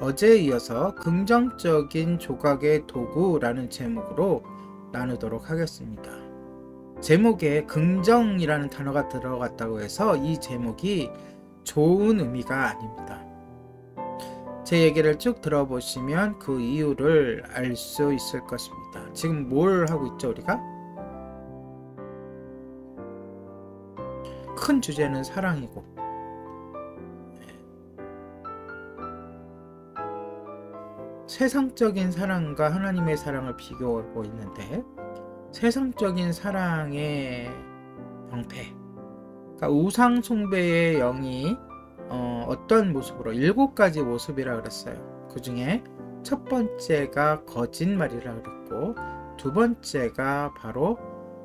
어제에 이어서 긍정적인 조각의 도구라는 제목으로 나누도록 하겠습니다. 제목에 긍정이라는 단어가 들어갔다고 해서 이 제목이 좋은 의미가 아닙니다. 제 얘기를 쭉 들어보시면 그 이유를 알 수 있을 것입니다. 지금 뭘 하고 있죠, 우리가? 큰 주제는 사랑이고, 세상적인 사랑과 하나님의 사랑을 비교하고 있는데, 세상적인 사랑의 병폐, 그러니까 우상 숭배의 영이 어, 어떤 모습으로 일곱 가지 모습이라 그랬어요. 그 중에 첫 번째가 거짓말이라 그랬고 두 번째가 바로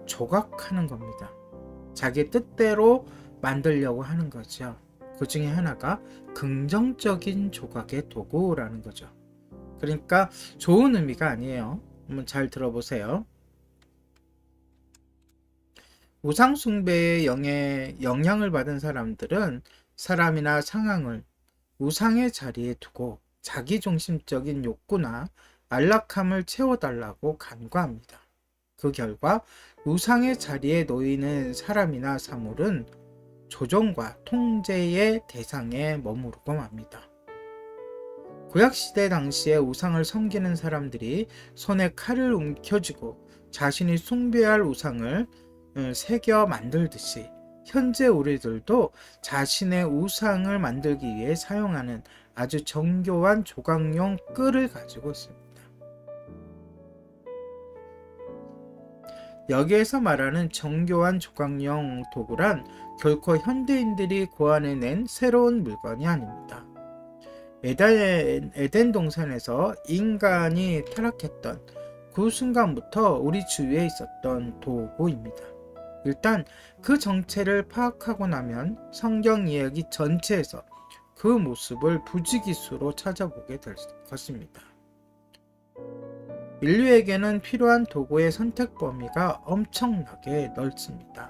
조각하는 겁니다. 자기 뜻대로 만들려고 하는 거죠. 그 중에 하나가 긍정적인 조각의 도구라는 거죠. 그러니까 좋은 의미가 아니에요. 한번 잘 들어보세요. 우상숭배의 영에 영향을 받은 사람들은 사람이나 상황을 우상의 자리에 두고 자기중심적인 욕구나 안락함을 채워달라고 간구합니다. 그 결과 우상의 자리에 놓이는 사람이나 사물은 조종과 통제의 대상에 머무르고 맙니다. 구약시대 당시에 우상을 섬기는 사람들이 손에 칼을 움켜쥐고 자신이 숭배할 우상을 새겨 만들듯이 현재 우리들도 자신의 우상을 만들기 위해 사용하는 아주 정교한 조각용 끌을 가지고 있습니다. 여기에서 말하는 정교한 조각용 도구란 결코 현대인들이 고안해낸 새로운 물건이 아닙니다. 에덴, 에덴 동산에서 인간이 타락했던 그 순간부터 우리 주위에 있었던 도구입니다. 일단 그 정체를 파악하고 나면 성경 이야기 전체에서 그 모습을 부지기수로 찾아보게 될 것입니다. 인류에게는 필요한 도구의 선택 범위가 엄청나게 넓습니다.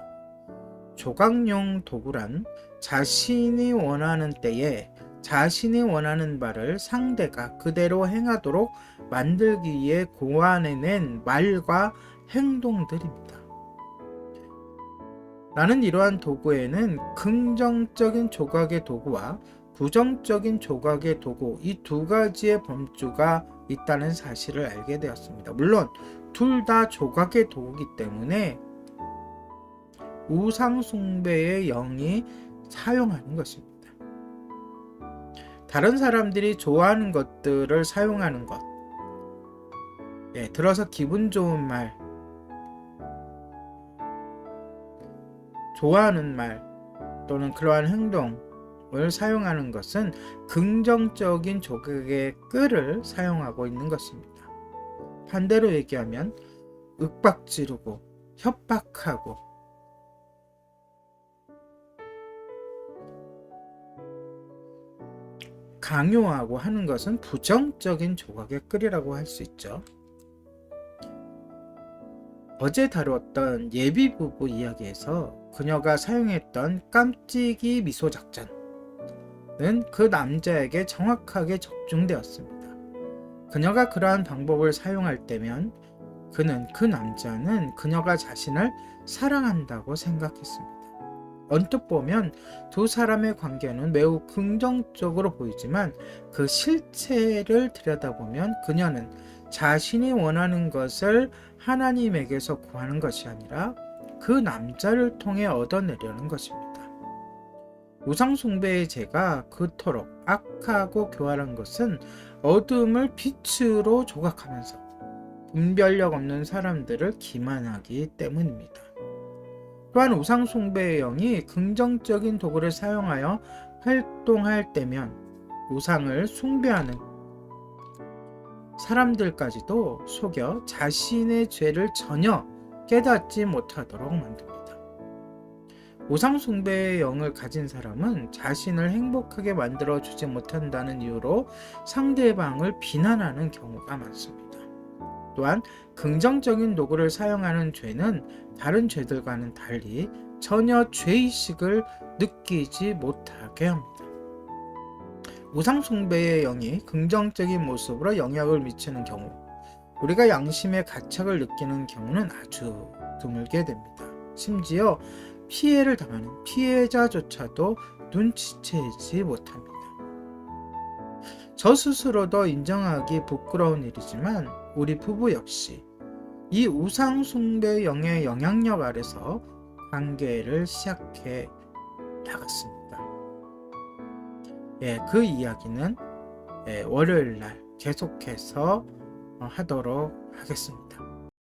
조각용 도구란 자신이 원하는 때에 자신이 원하는 바를 상대가 그대로 행하도록 만들기 위해 고안해낸 말과 행동들입니다. 나는 이러한 도구에는 긍정적인 조각의 도구와 부정적인 조각의 도구 이 두 가지의 범주가 있다는 사실을 알게 되었습니다. 물론 둘 다 조각의 도구이기 때문에 우상숭배의 영이 사용하는 것입니다. 다른 사람들이 좋아하는 것들을 사용하는 것. 예, 들어서 기분 좋은 말, 좋아하는 말 또는 그러한 행동을 사용하는 것은 긍정적인 조각의 끌을 사용하고 있는 것입니다. 반대로 얘기하면 윽박 지르고 협박하고 강요하고 하는 것은 부정적인 조각의 끌이라고 할 수 있죠. 어제 다루었던 예비 부부 이야기에서 그녀가 사용했던 깜찍이 미소 작전은 그 남자에게 정확하게 적중되었습니다. 그녀가 그러한 방법을 사용할 때면 그는 그 남자는 그녀가 자신을 사랑한다고 생각했습니다. 언뜻 보면 두 사람의 관계는 매우 긍정적으로 보이지만 그 실체를 들여다보면 그녀는 자신이 원하는 것을 하나님에게서 구하는 것이 아니라 그 남자를 통해 얻어내려는 것입니다. 우상숭배의 죄가 그토록 악하고 교활한 것은 어둠을 빛으로 조각하면서 분별력 없는 사람들을 기만하기 때문입니다. 또한 우상숭배의 영이 긍정적인 도구를 사용하여 활동할 때면 우상을 숭배하는 사람들까지도 속여 자신의 죄를 전혀 깨닫지 못하도록 만듭니다. 우상숭배의 영을 가진 사람은 자신을 행복하게 만들어 주지 못한다는 이유로 상대방을 비난하는 경우가 많습니다. 또한 긍정적인 도구를 사용하는 죄는 다른 죄들과는 달리 전혀 죄의식을 느끼지 못하게 합니다. 우상숭배의 영이 긍정적인 모습으로 영향을 미치는 경우, 우리가 양심의 가책을 느끼는 경우는 아주 드물게 됩니다. 심지어 피해를 당하는 피해자조차도 눈치채지 못합니다. 저 스스로도 인정하기 부끄러운 일이지만 우리 부부 역시 이 우상숭배 영의 영향력 아래서 관계를 시작해 나갔습니다. 예, 그 이야기는 예, 월요일 날 계속해서 어, 하도록 하겠습니다.